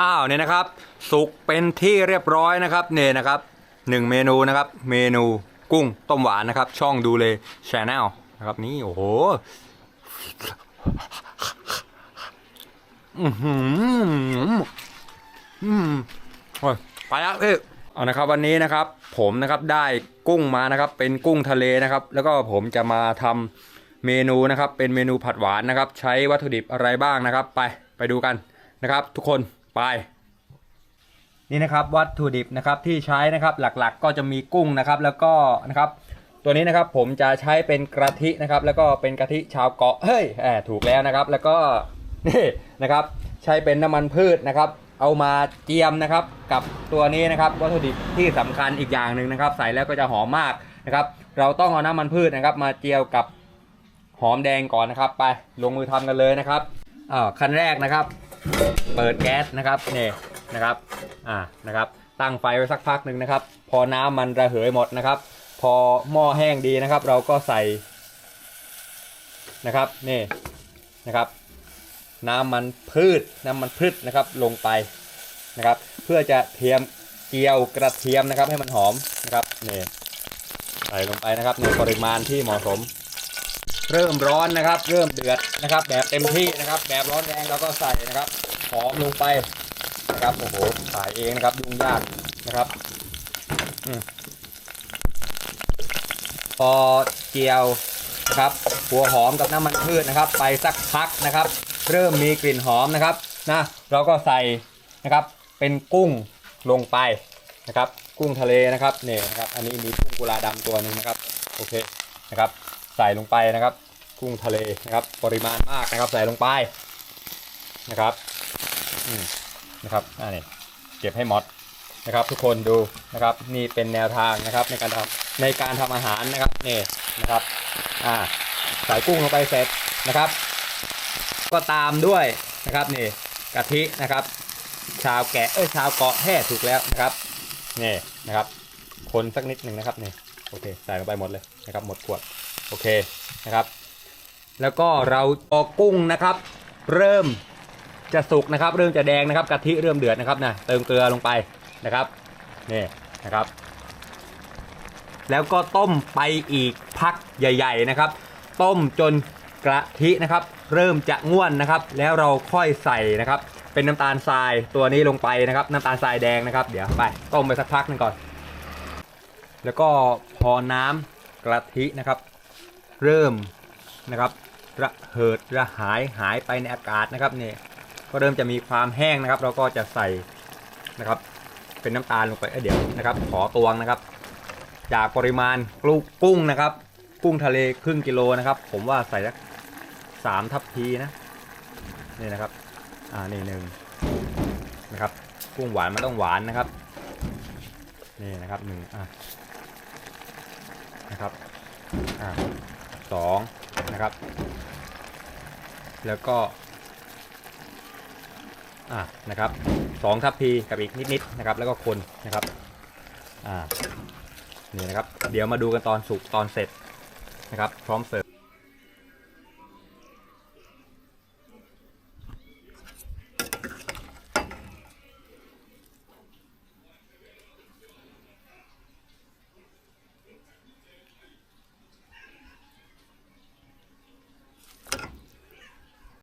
อ้าวเนี่ยนะครับ สุกเป็นที่เรียบร้อยนะครับเนี่ยนะครับหนึ่งเมนูนะครับ เมนูกุ้งต้มหวานนะครับ ช่องดูเลยชแนลนะครับนี่โอ้โหอือหืออืมโอ้ยไปแล้วพี่เอานะครับวันนี้นะครับ ผมนะครับได้กุ้งมานะครับ เป็นกุ้งทะเลนะครับ แล้วก็ผมจะมาทำเมนูนะครับ เป็นเมนูผัดหวานนะครับ ใช้วัตถุดิบอะไรบ้างนะครับ ไปไปดูกันนะครับ ทุกคน ไป นี่นะครับวัตถุดิบนะครับที่ใช้นะครับหลักๆก็จะมีกุ้งนะครับ แล้วก็นะครับ ตัวนี้นะครับผมจะใช้เป็นกะทินะครับ แล้วก็เป็นกะทิชาวเกาะเฮ้ยแอบถูกแล้วนะครับ แล้วก็นี่นะครับใช้เป็นน้ำมันพืชนะครับ เอามาเจียมนะครับ กับตัวนี้นะครับวัตถุดิบที่สำคัญอีกอย่างหนึ่งนะครับ ใส่แล้วก็จะหอมมากนะครับ เราต้องเอาน้ำมันพืชนะครับ มาเจียวกับหอมแดงก่อนนะครับ ไปลงมือทำกันเลยนะครับอ่าขั้นแรกนะครับ เปิดแก๊สนะครับนี่นะครับอ่านะครับ ตั้งไฟไว้สักพักหนึ่งนะครับ พอน้ำมันระเหยหมดนะครับ พอหม้อแห้งดีนะครับ เราก็ใส่นะครับนี่นะครับ น้ำมันพืชน้ำมันพืชนะครับลงไปนะครับ เพื่อจะเทียมเจียวกระเทียมนะครับให้มันหอมนะครับนี่ใส่ลงไปนะครับในปริมาณที่เหมาะสม เริ่มร้อนนะครับ เริ่มเดือดนะครับ แบบเต็มที่นะครับ แบบร้อนแรงเราก็ใส่นะครับ หอมลงไปนะครับโอ้โหใส่เองนะครับยุ่งยากนะครับอพอเจียวนะครับหัวหอมกับน้ำมันพืชนะครับ ไปสักพักนะครับ เริ่มมีกลิ่นหอมนะครับนะเราก็ใส่นะครับเป็นกุ้งลงไปนะครับ กุ้งทะเลนะครับเนี่ยนะครับ อันนี้มีกุ้งกุลาดำตัวหนึ่งนะครับโอเคนะครับ ใส่ลงไปนะครับ กุ้งทะเลนะครับ ปริมาณมากนะครับ ใส่ลงไปนะครับ นะครับอ่านี่เก็บให้หมดนะครับ ทุกคนดูนะครับนี่เป็นแนวทางนะครับในการทำในการทำอาหารนะครับนี่นะครับอ่าใส่กุ้งลงไปเสร็จนะครับ ก็ตามด้วยนะครับนี่กะทินะครับ ชาวแกะเอ้ยชาวเกาะแห่ถูกแล้วนะครับนี่นะครับ คนสักนิดหนึ่งนะครับนี่โอเคใส่ลงไปหมดเลยนะครับหมดขวดโอเคนะครับ แล้วก็เราเอกุ้งนะครับ เริ่ม จะสุกนะครับ เริ่มจะแดงนะครับกะทิเริ่มเดือดนะครับนะเติมเกลือลงไปนะครับนี่นะครับ แล้วก็ต้มไปอีกพักใหญ่ ๆนะครับ ต้มจนกะทินะครับ เริ่มจะง่วนนะครับ แล้วเราค่อยใส่นะครับ เป็นน้ำตาลทรายตัวนี้ลงไปนะครับ น้ำตาลทรายแดงนะครับ เดี๋ยวไปต้มไปสักพักหนึงก่อน แล้วก็พอน้ำกะทินะครับ เริ่มนะครับระเหิดระหายหายไปในอากาศนะครับเนี่ย ก็เริ่มจะมีความแห้งนะครับ เราก็จะใส่นะครับ เป็นน้ำตาลลงไปเเดี๋ยวนะครับ ขอตวงนะครับ จากปริมาณกุ้งกุ้งนะครับ กุ้งทะเลครึ่งกิโลนะครับ ผมว่าใส่สักสามทัพพีนะนี่นะครับ อ่านี่หนึ่งนะครับ กุ้งหวานมันต้องหวานนะครับนี่นะครับหนึ่งอะนะครับอ่าสองนะครับ แล้วก็ อะนะครับสองทัพพีกับอีกนิดๆนะครับแล้วก็คนนะครับอ่านี่นะครับ เดี๋ยวมาดูกันตอนสุกตอนเสร็จนะครับ พร้อมเสิร์ฟ